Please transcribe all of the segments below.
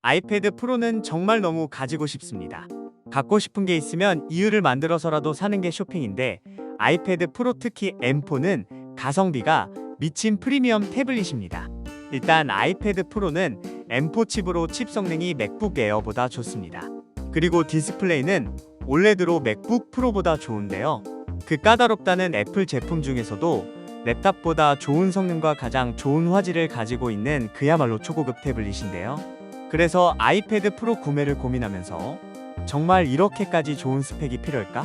아이패드 프로는 정말 너무 가지고 싶습니다. 갖고 싶은 게 있으면 이유를 만들어서라도 사는 게 쇼핑인데 아이패드 프로 특히 M4는 가성비가 미친 프리미엄 태블릿입니다. 일단 아이패드 프로는 M4 칩으로 칩 성능이 맥북 에어보다 좋습니다. 그리고 디스플레이는 올레드로 맥북 프로보다 좋은데요. 그 까다롭다는 애플 제품 중에서도 랩탑보다 좋은 성능과 가장 좋은 화질을 가지고 있는 그야말로 초고급 태블릿인데요. 그래서 아이패드 프로 구매를 고민하면서 정말 이렇게까지 좋은 스펙이 필요할까?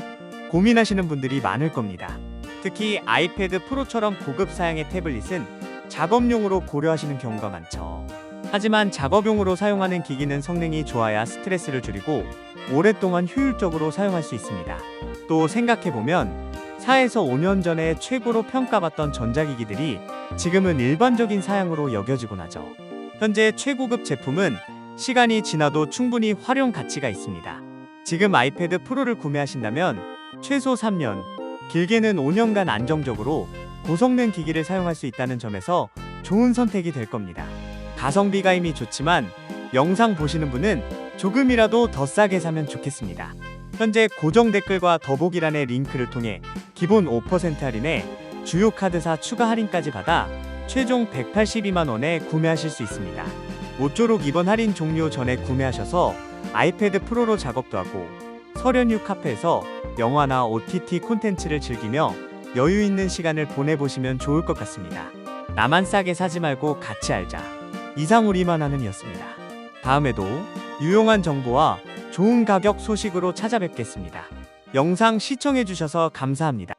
고민하시는 분들이 많을 겁니다. 특히 아이패드 프로처럼 고급 사양의 태블릿은 작업용으로 고려하시는 경우가 많죠. 하지만 작업용으로 사용하는 기기는 성능이 좋아야 스트레스를 줄이고 오랫동안 효율적으로 사용할 수 있습니다. 또 생각해보면 4에서 5년 전에 최고로 평가받던 전자기기들이 지금은 일반적인 사양으로 여겨지곤 하죠. 현재 최고급 제품은 시간이 지나도 충분히 활용 가치가 있습니다. 지금 아이패드 프로를 구매하신다면 최소 3년, 길게는 5년간 안정적으로 고성능 기기를 사용할 수 있다는 점에서 좋은 선택이 될 겁니다. 가성비가 이미 좋지만 영상 보시는 분은 조금이라도 더 싸게 사면 좋겠습니다. 현재 고정 댓글과 더보기란의 링크를 통해 기본 5% 할인에 주요 카드사 추가 할인까지 받아 최종 182만 원에 구매하실 수 있습니다. 모쪼록 이번 할인 종료 전에 구매하셔서 아이패드 프로로 작업도 하고 설연휴 카페에서 영화나 OTT 콘텐츠를 즐기며 여유 있는 시간을 보내보시면 좋을 것 같습니다. 나만 싸게 사지 말고 같이 알자. 이상 우리만 하는이었습니다. 다음에도 유용한 정보와 좋은 가격 소식으로 찾아뵙겠습니다. 영상 시청해주셔서 감사합니다.